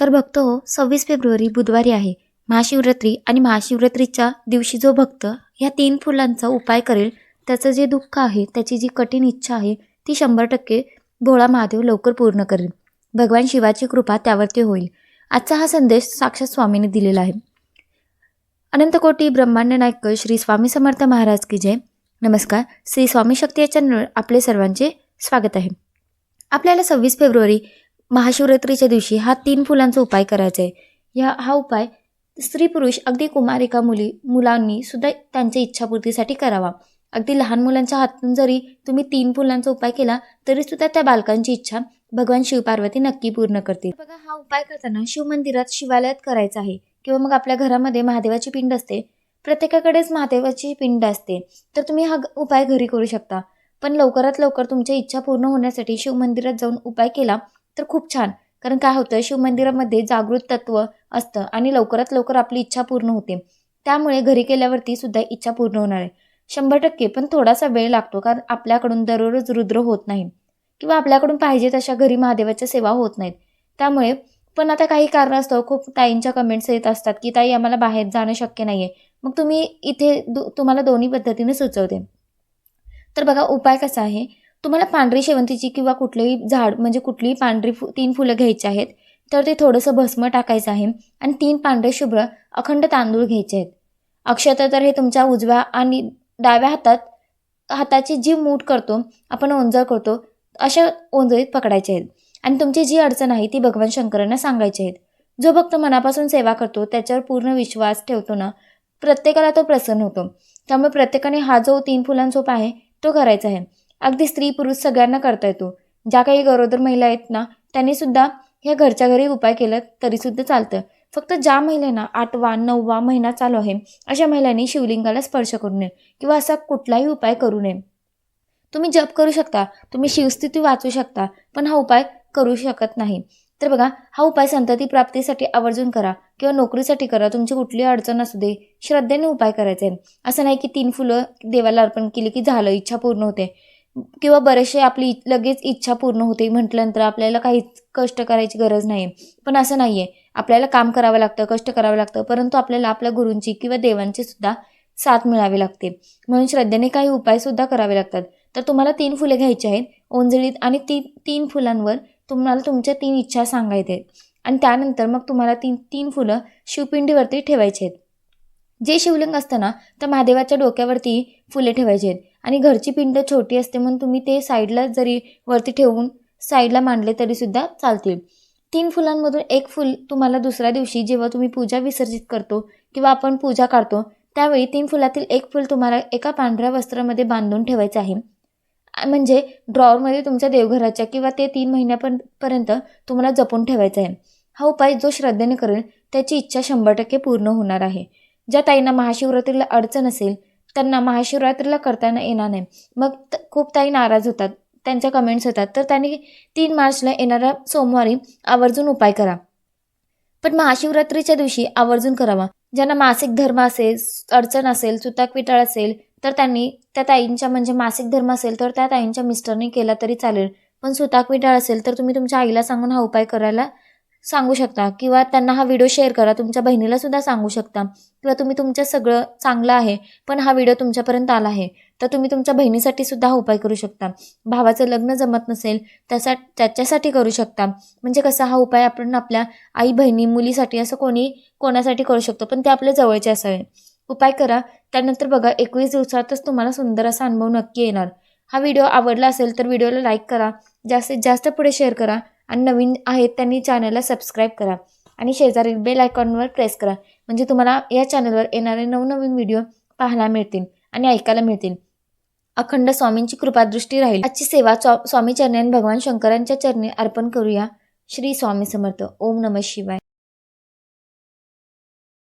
तर भक्त हो सव्वीस फेब्रुवारी बुधवारी आहे. महाशिवरात्री आणि महाशिवरात्रीच्या दिवशी जो भक्त ह्या तीन फुलांचा उपाय करेल त्याचं जे दुःख आहे त्याची जी कठीण इच्छा आहे ती शंभर टक्के भोळा महादेव लवकर पूर्ण करेल. भगवान शिवाची कृपा त्यावरती होईल. आजचा हा संदेश साक्षात स्वामीने दिलेला आहे. अनंतकोटी ब्रह्मांड नायक श्री स्वामी समर्थ महाराज की जय. नमस्कार. श्री स्वामी शक्ती या चॅनलवर आपले सर्वांचे स्वागत आहे. आपल्याला सव्वीस फेब्रुवारी महाशिवरात्रीच्या दिवशी हा तीन फुलांचा उपाय करायचा आहे. या हा उपाय स्त्री पुरुष अगदी कुमारिका मुली मुलांनी सुद्धा त्यांच्या इच्छापूर्तीसाठी करावा. अगदी लहान मुलांच्या हातून जरी तुम्ही तीन फुलांचा उपाय केला तरी सुद्धा त्या बालकांची इच्छा भगवान शिवपार्वती नक्की पूर्ण करतील. बघा हा उपाय करताना शिवमंदिरात शिवालयात करायचा आहे किंवा मग आपल्या घरामध्ये महादेवाची पिंड असते. प्रत्येकाकडेच महादेवाची पिंड असते. तर तुम्ही हा उपाय घरी करू शकता. पण लवकरात लवकर तुमच्या इच्छा पूर्ण होण्यासाठी शिवमंदिरात जाऊन उपाय केला तर खूप छान. कारण काय होतं शिवमंदिरामध्ये जागृत तत्व असतं आणि लवकरात लवकर आपली इच्छा पूर्ण होते. त्यामुळे घरी केल्यावरती सुद्धा इच्छा पूर्ण होणार आहे. शंभर टक्के पण थोडासा वेळ लागतो कारण आपल्याकडून दररोज रुद्र होत नाही. किंवा आपल्याकडून पाहिजे तशा घरी महादेवाच्या सेवा होत नाहीत. त्यामुळे पण आता काही कारण असतं खूप ताईंच्या कमेंट्स येत असतात की ताई आम्हाला बाहेर जाणं शक्य नाही आहे मग तुम्ही इथे दु तुम्हाला दोन्ही पद्धतीने सुचवते. तर बघा उपाय कसा आहे? तुम्हाला पांढरी शेवंतीची किंवा कुठलीही झाड म्हणजे कुठलीही पांढरी फु तीन फुलं घ्यायची आहेत तर ते थोडंसं भस्म टाकायचं आहे आणि तीन पांढरे शुभ्र अखंड तांदूळ घ्यायचे आहेत. अक्षता तर हे तुमच्या उजव्या आणि डाव्या हातात हाताची जी मूठ करतो आपण ओंजळ करतो अशा ओंजळीत पकडायचे आहेत. आणि तुमची जी अडचण आहे ती भगवान शंकरांना सांगायची आहेत. जो भक्त मनापासून सेवा करतो त्याच्यावर पूर्ण विश्वास ठेवतो ना प्रत्येकाला तो प्रसन्न होतो. त्यामुळे प्रत्येकाने हा जो तीन फुलांसोप आहे तो करायचा आहे. अगदी स्त्री पुरुष सगळ्यांना करता येतो. ज्या काही गरोदर महिला आहेत ना त्यांनी सुद्धा ह्या घरच्या घरी उपाय केलं तरीसुद्धा चालतं. फक्त ज्या महिलांना आठवा नववा महिना चालू आहे अशा महिलांनी शिवलिंगाला स्पर्श करू नये किंवा असा कुठलाही उपाय करू नये. तुम्ही जप करू शकता तुम्ही शिवस्थिती वाचू शकता पण हा उपाय करू शकत नाही. तर बघा हा उपाय संतती प्राप्तीसाठी आवर्जून करा किंवा नोकरीसाठी करा तुमची कुठली अडचण असू दे श्रद्धेने उपाय करायचा. आहे असं नाही की तीन फुलं देवाला अर्पण केली की झालं इच्छा पूर्ण होते. किंवा बरेचसे आपली लगेच इच्छा पूर्ण होते. म्हटल्यानंतर आपल्याला काहीच कष्ट करायची गरज नाही. पण असं नाही आहे आपल्याला काम करावं लागतं कष्ट करावं लागतं. परंतु आपल्याला आपल्या गुरूंची किंवा देवांची सुद्धा साथ मिळावी लागते. म्हणून श्रद्धेने काही उपायसुद्धा करावे लागतात. तर तुम्हाला तीन फुले घ्यायची आहेत. ओंजळीत आणि ती तीन फुलांवर तुम्हाला तुमच्या तीन इच्छा सांगायच्या आहेत. आणि त्यानंतर मग तुम्हाला तीन तीन फुलं शिवपिंडीवरती ठेवायची आहेत. जे शिवलिंग असतं ना तर महादेवाच्या डोक्यावरती फुले ठेवायची आहेत. आणि घरची पिंड छोटी असते म्हणून तुम्ही ते साईडला जरी वरती ठेवून साईडला मांडले तरीसुद्धा चालतील. तीन फुलांमधून एक फुल तुम्हाला दुसऱ्या दिवशी जेव्हा तुम्ही पूजा विसर्जित करतो किंवा आपण पूजा काढतो त्यावेळी तीन फुलातील एक फुल तुम्हाला एका पांढऱ्या वस्त्रामध्ये बांधून ठेवायचं आहे. म्हणजे ड्रॉवरमध्ये तुमच्या देवघराच्या किंवा ते तीन महिन्यापर्यंत तुम्हाला जपून ठेवायचं आहे. हा उपाय जो श्रद्धेने करेल त्याची इच्छा शंभर टक्के पूर्ण होणार आहे. ज्या ताईंना महाशिवरात्रीला अडचण असेल त्यांना महाशिवरात्रीला करताना येणार नाही. मग त- खूप ताई नाराज होतात. त्यांच्या कमेंट्स होतात तर त्यांनी तीन मार्चला येणाऱ्या सोमवारी आवर्जून उपाय करा. पण महाशिवरात्रीच्या दिवशी आवर्जून करावा. ज्यांना मासिक धर्म असेल अडचण असेल सुताक विटाळ असेल तर त्यांनी त्या ताईंच्या म्हणजे मासिक धर्म असेल तर त्या ताईंच्या मिस्टरने केला तरी चालेल. पण सुताक विटाळ असेल तर तुम्ही तुमच्या आईला सांगून हा उपाय करायला सांगू शकता किंवा त्यांना हा व्हिडिओ शेअर करा. तुमच्या बहिणीला सुद्धा सांगू शकता. किंवा तुम्ही तुमचं सगळं चांगलं आहे पण हा व्हिडिओ तुमच्यापर्यंत आला आहे तर तुम्ही तुमच्या बहिणीसाठी सुद्धा हा उपाय करू शकता. भावाचं लग्न जमत नसेल त्यासा त्याच्यासाठी करू शकता. म्हणजे कसा हा उपाय आपण आपल्या आई बहिणी मुलीसाठी असं कोणी कोणासाठी करू शकतो पण ते आपल्या जवळचे असावे. उपाय करा. त्यानंतर बघा एकवीस दिवसातच तुम्हाला सुंदर असा अनुभव नक्की येणार. हा व्हिडिओ आवडला असेल तर व्हिडिओला लाईक करा. जास्तीत जास्त पुढे शेअर करा. आणि नवीन आहेत त्यांनी चॅनलला सबस्क्राईब करा. आणि शेजारील बेल आयकॉनवर प्रेस करा. म्हणजे तुम्हाला या चॅनलवर येणारे नवनवीन व्हिडिओ पाहायला मिळतील आणि ऐकायला मिळतील. अखंड स्वामींची कृपादृष्टी राहील. आजची सेवा स्वा स्वामी चरणी भगवान शंकरांच्या चरणी अर्पण करूया. श्री स्वामी समर्थ. ओम नम शिवाय.